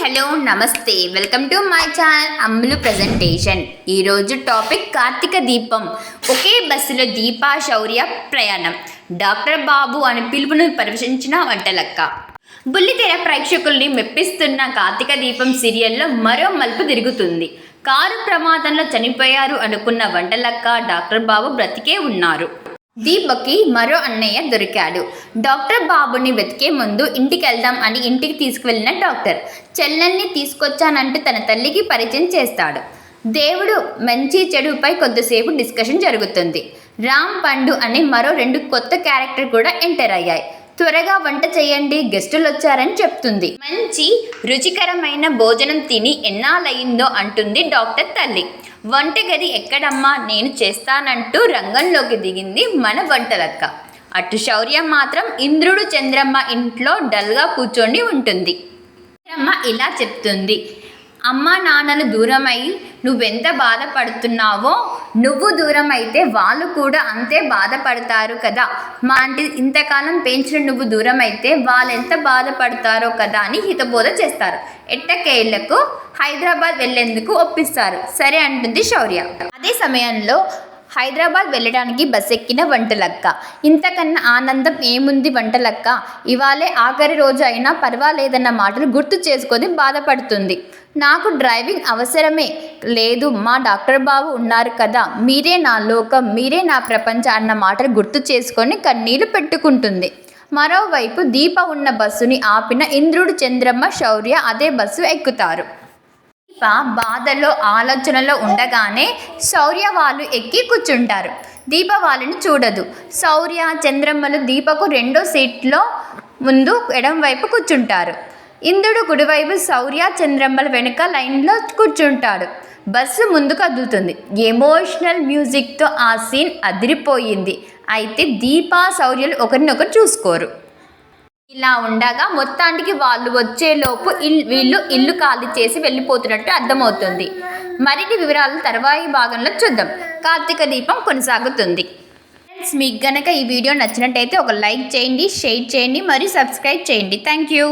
Hello నమస్తే. Welcome to my channel Ammulu presentation ఈరోజు topic Karthika Deepam. ఒకే బస్సులో దీపా శౌర్య ప్రయాణం. డాక్టర్ బాబు అని పిలుపును పరిశీలించిన వంటలక్క. బుల్లితెర ప్రేక్షకుల్ని మెప్పిస్తున్న కార్తీక దీపం సీరియల్లో మరో మలుపు తిరుగుతుంది. కారు ప్రమాదంలో చనిపోయారు అనుకున్న వంటలక్క డాక్టర్ బాబు బ్రతికే ఉన్నారు. దీపక్కి మరో అన్నయ్య దొరికాడు. డాక్టర్ బాబుని వెతికే ముందు ఇంటికి వెళ్దాం అని ఇంటికి తీసుకువెళ్ళిన డాక్టర్. చెల్లెల్ని తీసుకొచ్చానంటూ తన తల్లికి పరిచయం చేస్తాడు. దేవుడు మంచి చెడుపై కొద్దిసేపు డిస్కషన్ జరుగుతుంది. రామ్ పండు అనే మరో రెండు కొత్త క్యారెక్టర్ కూడా ఎంటర్ అయ్యాయి. త్వరగా వంట చేయండి గెస్టులు వచ్చారని చెప్తుంది. మంచి రుచికరమైన భోజనం తిని ఎన్నాలయ్యిందో అంటుంది డాక్టర్ తల్లి. వంటగది ఎక్కడమ్మా? నేను చేస్తానంటూ రంగంలోకి దిగింది మన వంటలక్క. అటు శౌర్య మాత్రం ఇంద్రుడు చంద్రమ్మ ఇంట్లో డల్గా కూర్చొని ఉంటుంది. చంద్రమ్మ ఇలా చెప్తుంది అమ్మా నాన్నలు దూరమై నువ్వెంత బాధపడుతున్నావో నువ్వు దూరం అయితే వాళ్ళు కూడా అంతే బాధపడతారు కదా. మా అంటే ఇంతకాలం పెంచిన నువ్వు దూరం అయితే వాళ్ళు ఎంత బాధపడతారో కదా అని హితబోధ చేస్తారు. ఎట్టకేళ్ళకు హైదరాబాద్ వెళ్ళేందుకు ఒప్పిస్తారు. సరే అంటుంది శౌర్య. అదే సమయంలో హైదరాబాద్ వెళ్ళడానికి బస్ ఎక్కిన వంటలక్క. ఇంతకన్నా ఆనందం ఏముంది వంటలక్క? ఇవాళే ఆఖరి రోజు అయినా పర్వాలేదన్న మాటలు గుర్తు చేసుకొని బాధపడుతుంది. నాకు డ్రైవింగ్ అవసరమే. లేదు మా డాక్టర్ బాబు ఉన్నారు కదా. మీరే నా లోకం మీరే నా ప్రపంచం అన్న మాటలు గుర్తు చేసుకొని కన్నీళ్ళు పెట్టుకుంటుంది. మరోవైపు దీప ఉన్న బస్సుని ఆపిన ఇంద్రుడు చంద్రమ్మ శౌర్య అదే బస్సు ఎక్కుతారు. బాధలో ఆలోచనలో ఉండగానే శౌర్య వాళ్ళు ఎక్కి కూర్చుంటారు. దీప వాళ్ళని చూడదు. శౌర్య చంద్రమ్మలు దీపకు రెండో సీట్లో ముందు ఎడం వైపు కూర్చుంటారు. ఇంద్రుడు కుడివైపు శౌర్య చంద్రమ్మల వెనుక లైన్లో కూర్చుంటాడు. బస్సు ముందుకు అద్దుతుంది. ఎమోషనల్ మ్యూజిక్తో ఆ సీన్ అదిరిపోయింది. అయితే దీప శౌర్యలు ఒకరినొకరు చూసుకోరు. ఇలా ఉండగా మొత్తానికి వాళ్ళు వచ్చేలోపు ఇల్ వీళ్ళు ఇల్లు ఖాళీ చేసి వెళ్ళిపోతున్నట్టు అర్థమవుతుంది. మరిన్ని వివరాలు తర్వాయి భాగంలో చూద్దాం. కార్తీక దీపం కొనసాగుతుంది. ఫ్రెండ్స్ మీకు గనక ఈ వీడియో నచ్చినట్టయితే ఒక లైక్ చేయండి షేర్ చేయండి మరియు సబ్స్క్రైబ్ చేయండి. Thank you.